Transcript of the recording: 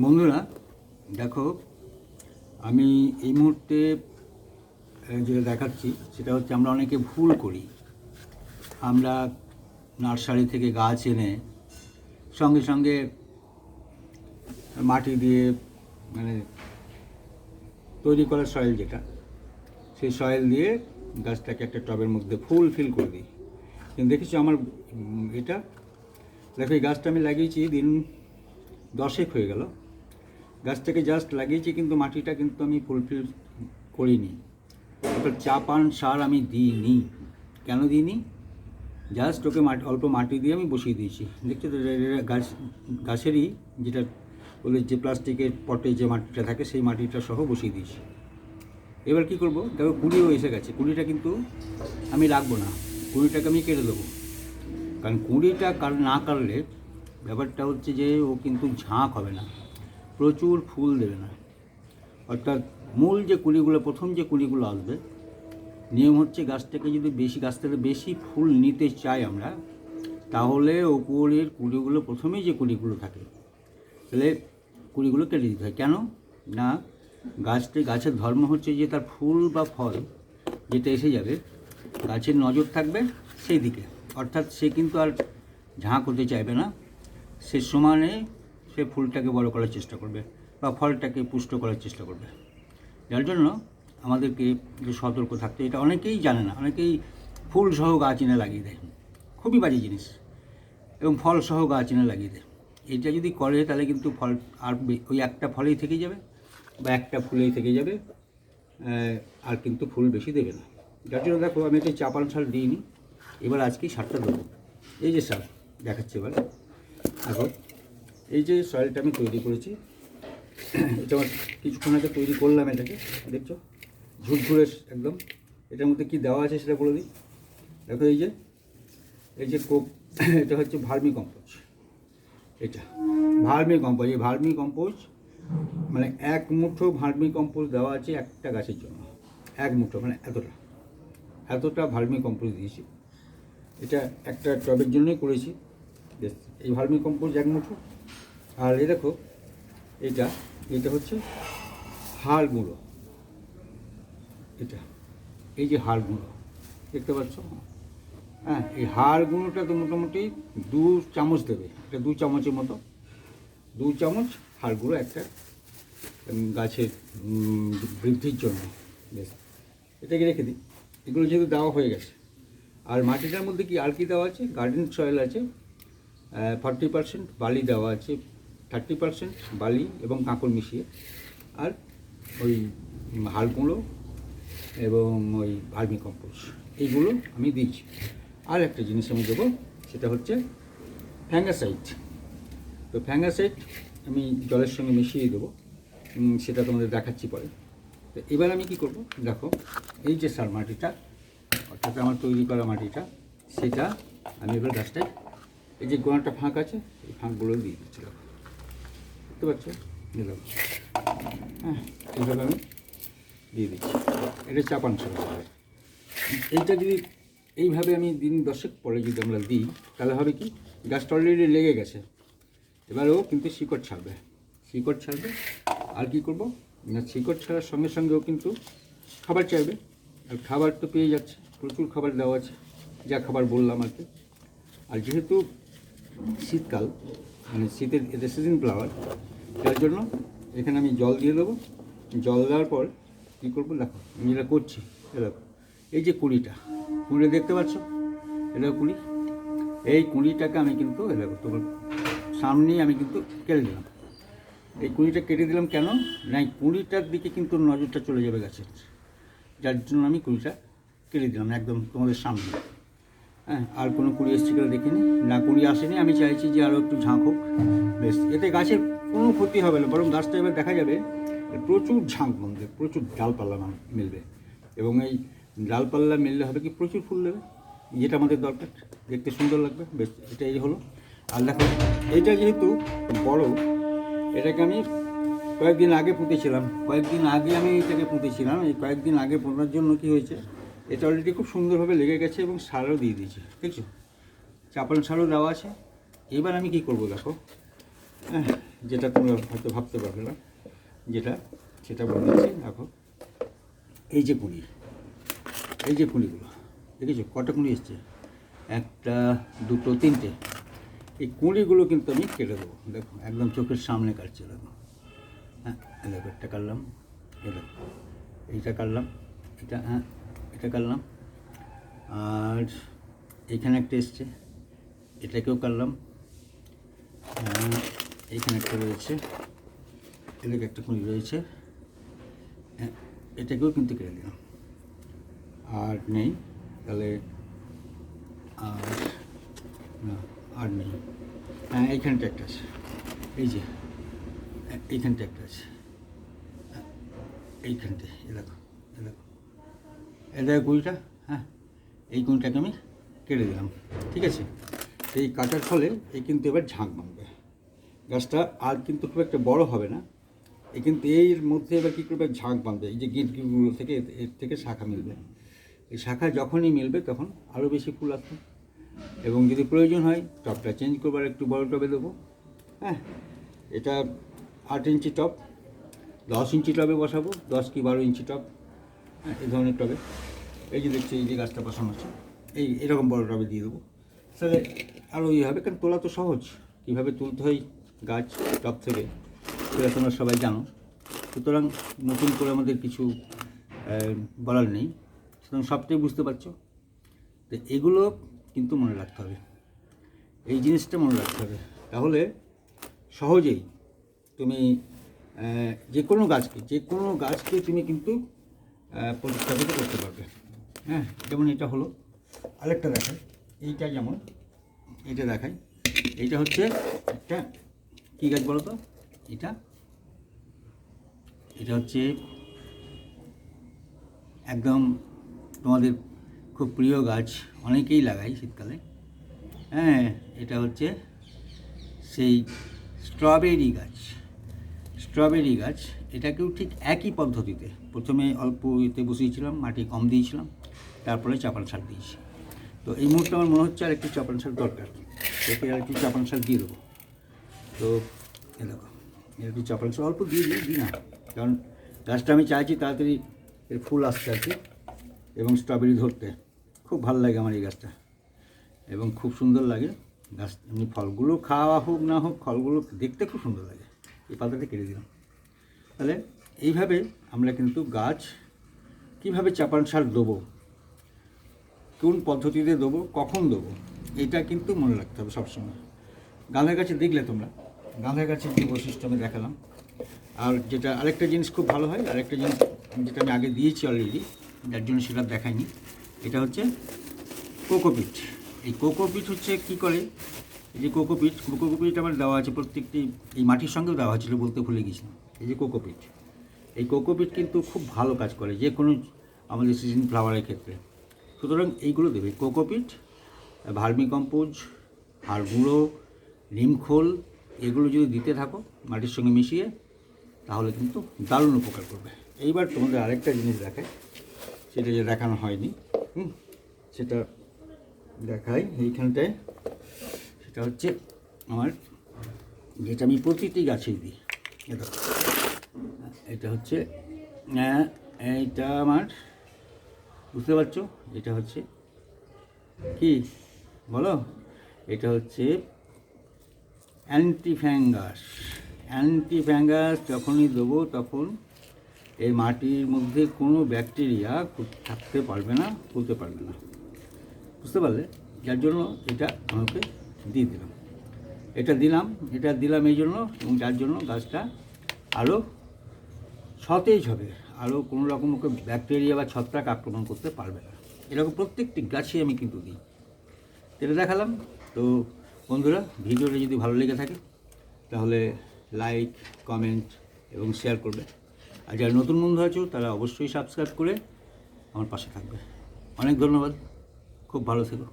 বন্ধুরা, দেখো, আমি এই মুহূর্তে যেটা দেখাচ্ছি, সেটা হচ্ছে আমরা অনেকে ভুল করি। আমরা নার্সারি থেকে গাছ এনে সঙ্গে সঙ্গে মাটি দিয়ে মানে তৈরি করা সয়েল যেটা, সেই সয়েল দিয়ে গাছটাকে একটা টবের মধ্যে ফুল ফিল করে দিই। কিন্তু দেখেছি আমার এটা, দেখো এই গাছটা আমি লাগিয়েছি দিন দশেক হয়ে গেল। গাছটাকে জাস্ট লাগিয়েছি, কিন্তু মাটিটা কিন্তু আমি ফুলফিল করিনি। অর্থাৎ চা, পান, সার আমি দিইনি। কেন দিইনি? জাস্ট ওকে মাটি, অল্প মাটি দিয়ে আমি বসিয়ে দিয়েছি। দেখছ তো গাছ, গাছেরই যেটা ওদের যে প্লাস্টিকের পটে যে মাটিটা থাকে, সেই মাটিটা সহ বসিয়ে দিয়েছি। এবার কি করব? দেখো, কুড়িও এসে গেছে। কুড়িটা কিন্তু আমি রাখব না। কুড়িটাকে আমি কেটে দেবো। কারণ কুড়িটা কার, না কাটলে ব্যাপারটা হচ্ছে যে ও কিন্তু ঝাঁক হবে না। প্রচুর ফুল দেবে না। অর্থাৎ মূল যে কুড়িগুলো প্রথম যে কুড়িগুলো আসবে, নিয়ম হচ্ছে গাছ থেকে যদি বেশি, গাছ থেকে বেশি ফুল নিতে চাই আমরা, তাহলে ওপরের কুড়িগুলো প্রথমেই যে কুড়িগুলো থাকে, তাহলে কুড়িগুলো কেটে দিতে হয়। কেন? না, গাছটি, গাছের ধর্ম হচ্ছে যে তার ফুল বা ফল যেটা এসে যাবে, গাছের নজর থাকবে সেই দিকে। অর্থাৎ সে কিন্তু আর ঝাঁক হতে চাইবে না। সে সমানে সে ফুলটাকে বড় করার চেষ্টা করবে বা ফলটাকে পুষ্ট করার চেষ্টা করবে। যার জন্য আমাদেরকে সতর্ক থাকতে এটা অনেকেই জানে না। অনেকেই ফুল সহ গাছ এনে লাগিয়ে দেয়। খুবই বাজে জিনিস। এবং ফল সহ গাছ এনে লাগিয়ে দেয়। এটা যদি করে, তাহলে কিন্তু ফল আর ওই একটা ফলেই থেকে যাবে বা একটা ফুলেই থেকে যাবে আর কিন্তু ফুল বেশি দেবে না। যার জন্য দেখো, আমি একটা চাপান সার দিইনি। এবার আজকেই সারটা দেবো। এই যে সার, দেখাচ্ছি এবার। দেখো এই যে সয়েলটা আমি তৈরি করেছি, এটা আমার কিছুক্ষণ আগে তৈরি করলাম এটাকে, দেখছ? ঝুরঝুরে একদম। এটার মধ্যে কি দেওয়া আছে সেটা বলে দিই। দেখো এই যে এই যে কোপ এটা হচ্ছে ভার্মি কম্পোজ। এটা, ভার্মি কম্পোজ, এই ভার্মি কম্পোজ মানে এক মুঠো ভার্মি কম্পোজ দেওয়া আছে একটা গাছের জন্য। এক মুঠো মানে এতটা। এতটা ভার্মি কম্পোজ দিয়েছি। এটা একটা টবের জন্যই করেছি। এই ভার্মি কম্পোজ এক মুঠো। আর এই দেখো এটা এটা হচ্ছে হাড় গুঁড়ো। এটা, এই যে হাড় গুঁড়ো, দেখতে পাচ্ছ? হ্যাঁ এই হাড় গুঁড়োটা তো মোটামুটি দু চামচ দেবে এটা দু চামচের মতো। দু চামচ হাড় গুঁড়ো একটা গাছের বৃদ্ধির জন্য। বেশ এটাকে রেখে দিই। এগুলো যেহেতু দেওয়া হয়ে গেছে। আর মাটিটার মধ্যে কি আর কি দেওয়া আছে? গার্ডেন সয়েল আছে। ফর্টি পার্সেন্ট বালি দেওয়া আছে থার্টি পার্সেন্ট বালি এবং কাঁকড় মিশিয়ে। আর ওই হাড় গুঁড়ো এবং ওই ভার্মি কম্পোজ এইগুলো আমি দিচ্ছি। আর একটা জিনিস আমি দেবো, সেটা হচ্ছে ফ্যাঙ্গাসাইট তো ফ্যাঙ্গাসাইট আমি জলের সঙ্গে মিশিয়ে দেবো সেটা তোমাদের দেখাচ্ছি পরে। তো এবার আমি কি করব, দেখো, এই যে সার মাটিটা, অর্থাৎ আমার তৈরি করা মাটিটা, সেটা আমি এবার গাছটায় এই যে গোড়াটা ফাঁক আছে এই ফাঁকগুলো দিয়ে দিচ্ছি দেখো। বুঝতে পারছ দিলাম হ্যাঁ এইভাবে আমি দিয়ে দিচ্ছি। এটা চাপান সার হবে। এইটা যদি এইভাবে আমি দিন দশেক পরে যদি আমরা দিই তাহলে হবে কি? গাছটা অলরেডি লেগে গেছে। এবারেও কিন্তু শিকড় ছাড়বে। শিকড় ছাড়বে। আর কি করব? না শিকড় ছাড়ার সঙ্গে সঙ্গেও কিন্তু খাবার চাইবে। আর খাবার তো পেয়ে যাচ্ছে। প্রচুর খাবার দেওয়া আছে। যা খাবার বললাম আর কি। আর যেহেতু শীতকাল মানে শীতের এটা সিজন ফ্লাওয়ার যার জন্য এখানে আমি জল দিয়ে দেবো। জল দেওয়ার পর কী করব? দেখো, আমি যেটা করছি দেখো, এই যে কুড়িটা কুড়ি দেখতে পাচ্ছ? এটা কুড়ি, এই কুড়িটাকে আমি কিন্তু দেখো, তোমার সামনেই আমি কিন্তু কেটে দিলাম। এই কুড়িটা কেটে দিলাম কেন? না কুড়িটার দিকে কিন্তু নজরটা চলে যাবে গাছের, যার জন্য আমি কুড়িটা কেটে দিলাম একদম তোমাদের সামনে। হ্যাঁ আর কোনো কুড়ি কিনা দেখিনি, না কুড়ি আসেনি, আমি চাইছি যে আরও একটু ঝাঁক হোক, বেশ। এতে গাছের কোনো ক্ষতি হবে না, বরং গাছটা এবার দেখা যাবে প্রচুর ঝাঁক বন্ধে, প্রচুর ডালপাল্লা মিলবে। এবং এই ডালপাল্লা মিললে হবে কি প্রচুর ফুল দেবে, যেটা আমাদের দরকার, দেখতে সুন্দর লাগবে, বেশ, এটাই হলো। আর দেখো, এটা যেহেতু বড়, এটাকে আমি কয়েকদিন আগে পুঁতেছিলাম। কয়েকদিন আগে আমি এটাকে পুঁতেছিলাম, এই কয়েকদিন আগে পোনার জন্য কি হয়েছে এটা অলরেডি খুব সুন্দরভাবে লেগে গেছে এবং সারও দিয়ে দিয়েছি দেখছ চাপান সারও দেওয়া আছে। এবার আমি কি করব দেখো? যেটা তোমরা হয়তো ভাবতে পারবে না, যেটা, সেটা বলে দিচ্ছি, দেখো। এই যে কুঁড়ি, এই যে কুঁড়িগুলো দেখেছ কটা কুঁড়ি এসছে? একটা, দুটো, তিনটে। এই কুঁড়িগুলো কিন্তু আমি কেটে দেবো, দেখো, একদম চোখের সামনে কাটছে, দেখো। হ্যাঁ দেখো, একটা কাটলাম এটা এইটা কাটলাম, এটা হ্যাঁ এটা কাটলাম আর এইখানে একটা এসছে এটাকেও কাটলাম আহ, এইখানে একটা রয়েছে এদিকে একটা কুঁড়ি রয়েছে। হ্যাঁ, এটাকেও কিন্তু কেটে দিলাম। আর নেই তাহলে আর আর নেই। হ্যাঁ এইখানটা একটা আছে। এই যে এ- এইখানটা একটা আছে। হ্যাঁ, এইখানটে এ দেখো এ দেখো। এ দেখো কুড়িটা হ্যাঁ এই কুড়িটাকে আমি কেটে দিলাম, ঠিক আছে? এই কাটার ফলে এই কিন্তু এবার ঝাঁক বাঁধবে গাছটা আর কিন্তু খুব একটা বড় হবে না। এই কিন্তু এর মধ্যে এবার কী করবে? ঝাঁক বাঁধবে এই যে গিটগুলো থেকে এর- থেকে শাখা মিলবে। এই শাখা যখনই মিলবে তখন আরও বেশি ফুল আসবে। এবং যদি প্রয়োজন হয়, টপটা চেঞ্জ করবার একটু বড় টবে দেবো হ্যাঁ? এটা আট ইঞ্চি টপ, দশ ইঞ্চি টবে বসাবো, দশ কি বারো ইঞ্চি হ্যাঁ এই ধরনের টবে। এই যে দেখছি, এই যে গাছটা বসানো আছে এই এরকম বড় টবে দিয়ে দেবো। তাহলে আরও ইয়ে হবে, কারণ তোলা তো সহজ। কীভাবে তুলতে হয় গাছ টব থেকে, সেটা তোমরা সবাই জানো। সুতরাং নতুন করে আমাদের কিছু বলার নেই। সুতরাং সবটাই বুঝতে পারছ? তো এগুলো কিন্তু মনে রাখতে হবে। এই জিনিসটা মনে রাখতে হবে। তাহলে সহজেই তুমি যে কোনো গাছকে যে কোনো গাছকে তুমি কিন্তু প্রতিস্থাপিত করতে পারবে। হ্যাঁ যেমন এটা হলো। আরেকটা দেখাই। এইটা যেমন এটা দেখাই। এইটা হচ্ছে একটা, কী গাছ বলো তো? এটা। এটা হচ্ছে একদম তোমাদের খুব প্রিয় গাছ। অনেকেই লাগাই শীতকালে। হ্যাঁ এটা হচ্ছে সেই স্ট্রবেরি গাছ। স্ট্রবেরি গাছ, এটাকেও ঠিক একই পদ্ধতিতে। প্রথমে অল্প এতে বসিয়েছিলাম, মাটি কম দিয়েছিলাম, তারপরে চাপান সার দিয়েছি। তো এই মুহূর্তে আমার মনে হচ্ছে আর একটু চাপান সার দরকার। এতে আর একটু চাপান সার দিয়ে দেবো। তো এ দেখো এর একটু চাপান সার অল্প দিয়ে দিই দিই না। কারণ গাছটা আমি চাইছি তাড়াতাড়ি এর ফুল আসতে আর কি, এবং স্ট্রবেরি ধরতে। খুব ভালো লাগে আমার এই গাছটা। এবং খুব সুন্দর লাগে। গাছ, এমনি ফলগুলো খাওয়া হোক না হোক, ফলগুলো দেখতে খুব সুন্দর লাগে। এই পাতাটা কেটে দিলাম। তাহলে এইভাবে আমরা কিন্তু গাছ কীভাবে চাপান সার দেবো, কোন পদ্ধতিতে দেবো, কখন দেবো, এটা কিন্তু মনে রাখতে হবে সবসময়। গাঁধা গাছে দেখলে তোমরা গাঁধা গাছের যে বৈশিষ্ট্য আমি দেখালাম। আর যেটা আরেকটা জিনিস খুব ভালো হয়, আরেকটা জিনিস যেটা আমি আগে দিয়েছি অলরেডি যার জন্য সেটা দেখাইনি, এটা হচ্ছে কোকোপিট। এই কোকোপিট হচ্ছে কি করে? এই যে কোকোপিট কোকোপিট আমার দেওয়া আছে, প্রত্যেকটি এই মাটির সঙ্গেও দেওয়া হয়েছিল বলতে ভুলে গেছিলাম এই যে কোকোপিট এই কোকোপিট কিন্তু খুব ভালো কাজ করে যে কোনো আমাদের সিজন ফ্লাওয়ারের ক্ষেত্রে। সুতরাং এইগুলো দেবে কোকোপিট ভার্মি কম্পোজ হাড় গুঁড়ো নিমখোল এগুলো যদি দিতে থাকো মাটির সঙ্গে মিশিয়ে, তাহলে কিন্তু দারুণ উপকার করবে। এইবার তোমাদের আরেকটা জিনিস দেখায় সেটা যে দেখানো হয়নি, হুম, সেটা দেখাই এইখানটায়। সেটা হচ্ছে আমার যেটা আমি প্রতিটি গাছেই দিই। এটা এটা হচ্ছে আহ, এইটা আমার বুঝতে পারছ? এটা হচ্ছে কি? বলো? এটা হচ্ছে অ্যান্টি ফ্যাঙ্গাস অ্যান্টি ফ্যাঙ্গাস যখনই দেবো তখন এই মাটির মধ্যে কোনো ব্যাকটেরিয়া থাকতে পারবে না খুলতে পারবে না। বুঝতে পারলে? যার জন্য এটা আমাকে দিয়ে দিলাম। এটা দিলাম এটা দিলাম এই জন্য এবং যার জন্য গাছটা আরও সতেজ হবে আরও কোনো রকম ওকে ব্যাকটেরিয়া বা ছত্রাক আক্রমণ করতে পারবে না। এরকম প্রত্যেকটি গাছই আমি কিন্তু দিই। এটা দেখালাম। তো বন্ধুরা, ভিডিওটা যদি ভালো লেগে থাকে, তাহলে লাইক কমেন্ট এবং শেয়ার করবে। আর যারা নতুন বন্ধু আছো, তারা অবশ্যই সাবস্ক্রাইব করে আমার পাশে থাকবে। অনেক ধন্যবাদ। খুব ভালো থেকো।